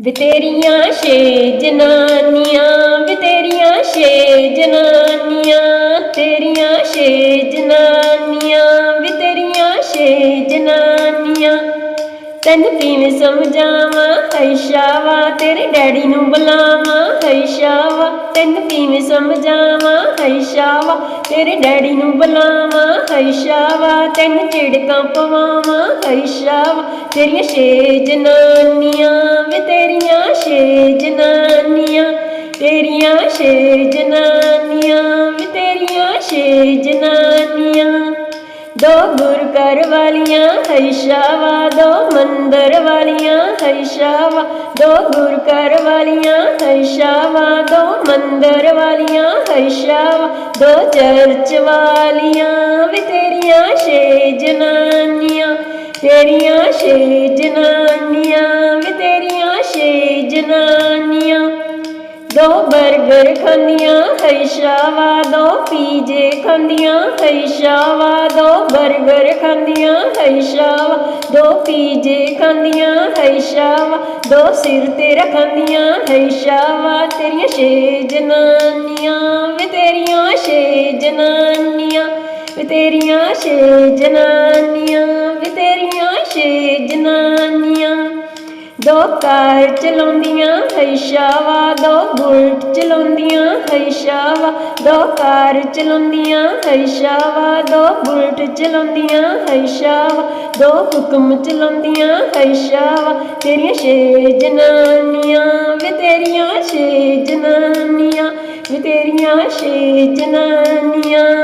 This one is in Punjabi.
ਵੇ ਤੇਰੀਆਂ ਛੇ ਜਨਾਨੀਆਂ, ਵੇ ਤੇਰੀਆਂ ਛੇ ਜਨਾਨੀਆਂ, ਤੇਰੀਆਂ ਛੇ ਜਨਾਨੀਆਂ, ਵੇ ਤੇਰੀਆਂ ਛੇ ਜਨਾਨੀਆਂ। ਤੈਨੂੰ ਕਿਵੇਂ ਸਮਝਾਵਾਂ ਹੈ ਸ਼ਾਵਾ, ਤੇਰੇ ਡੈਡੀ ਨੂੰ ਬੁਲਾਵਾਂ ਹਈਸ਼ਾਵਾ ਤੈਨੂੰ ਕਿਵੇਂ ਸਮਝਾਵਾਂ ਹੈ ਸ਼ਾਵਾ, ਤੇਰੇ ਡੈਡੀ ਨੂੰ ਬੁਲਾਵਾਂ ਹਈਸ਼ਾਵਾ ਤੈਨੂੰ ਝਿੜਕਾਂ ਪਵਾਵਾਂ ਹੈ ਤੇਰੀਆਂ ਛੇ ਜਨਾਨੀਆਂ ਛੇ ਜਨਾਨੀਆਂ, ਤੇਰੀਆਂ ਛੇ ਜਨਾਨੀਆਂ ਵੇ ਤੇਰੀਆਂ ਛੇ ਜਨਾਨੀਆਂ। ਦੋ ਗੁਰ ਵਾਲੀਆਂ ਹੈ ਸ਼ਾਵਾ ਦੋ ਮੰਦਰ ਵਾਲੀਆਂ ਹੈ ਸ਼ਾਵਾ ਦੋ ਗੁਰ ਵਾਲੀਆਂ ਹੈ ਸ਼ਾਵਾ ਦੋ ਮੰਦਰ ਵਾਲੀਆਂ ਹੈ ਸ਼ਾਵਾ ਦੋ ਚਰਚ ਵਾਲੀਆਂ ਵੀ ਤੇਰੀਆਂ ਛੇ ਜਨਾਨੀਆਂ, ਤੇਰੀਆਂ ਛੇ ਜਨਾਨੀਆਂ। ਦੋ 버ਗਰ ਖਾਂਦੀਆਂ ਹੈ, ਸ਼ਾਵਾ ਦੋ ਪੀਜੇ ਖਾਂਦੀਆਂ ਹੈ, ਸ਼ਾਵਾ ਦੋ 버ਗਰ ਖਾਂਦੀਆਂ ਹੈ, ਸ਼ਾਵਾ ਦੋ ਪੀਜੇ ਖਾਂਦੀਆਂ ਹੈ, ਸ਼ਾਵਾ ਦੋ ਸਿਰ ਤੇ ਰੱਖਾਂਦੀਆਂ ਹੈ, ਸ਼ਾਵਾ ਤੇਰੀਆਂ ਛੇ ਜਨਾਨੀਆਂ, ਵੇ ਤੇਰੀਆਂ ਛੇ ਦੋ ਕਾਰ ਚਲਾਉਂਦੀਆਂ ਹੈ ਸ਼ਾਵਾ, ਦੋ ਬੁਲਟ ਚਲਾਉਂਦੀਆਂ ਹੈ ਸ਼ਾਵਾ, ਦੋ ਕਾਰ ਚਲਾਉਂਦੀਆਂ ਹੈ ਸ਼ਾਵਾ, ਦੋ ਬੁਲਟ ਚਲਾਉਂਦੀਆਂ ਹੈ ਸ਼ਾਵਾ, ਦੋ ਹੁਕਮ ਚਲਾਉਂਦੀਆਂ ਹੈ ਸ਼ਾਵਾ ਤੇਰੀਆਂ ਛੇ ਜਨਾਨੀਆਂ ਵੇ ਤੇਰੀਆਂ ਛੇ ਜਨਾਨੀਆਂ, ਵੇ ਤੇਰੀਆਂ ਛੇ ਜਨਾਨੀਆਂ, ਵੇ ਤੇਰੀਆਂ ਛੇ ਜਨਾਨੀਆਂ।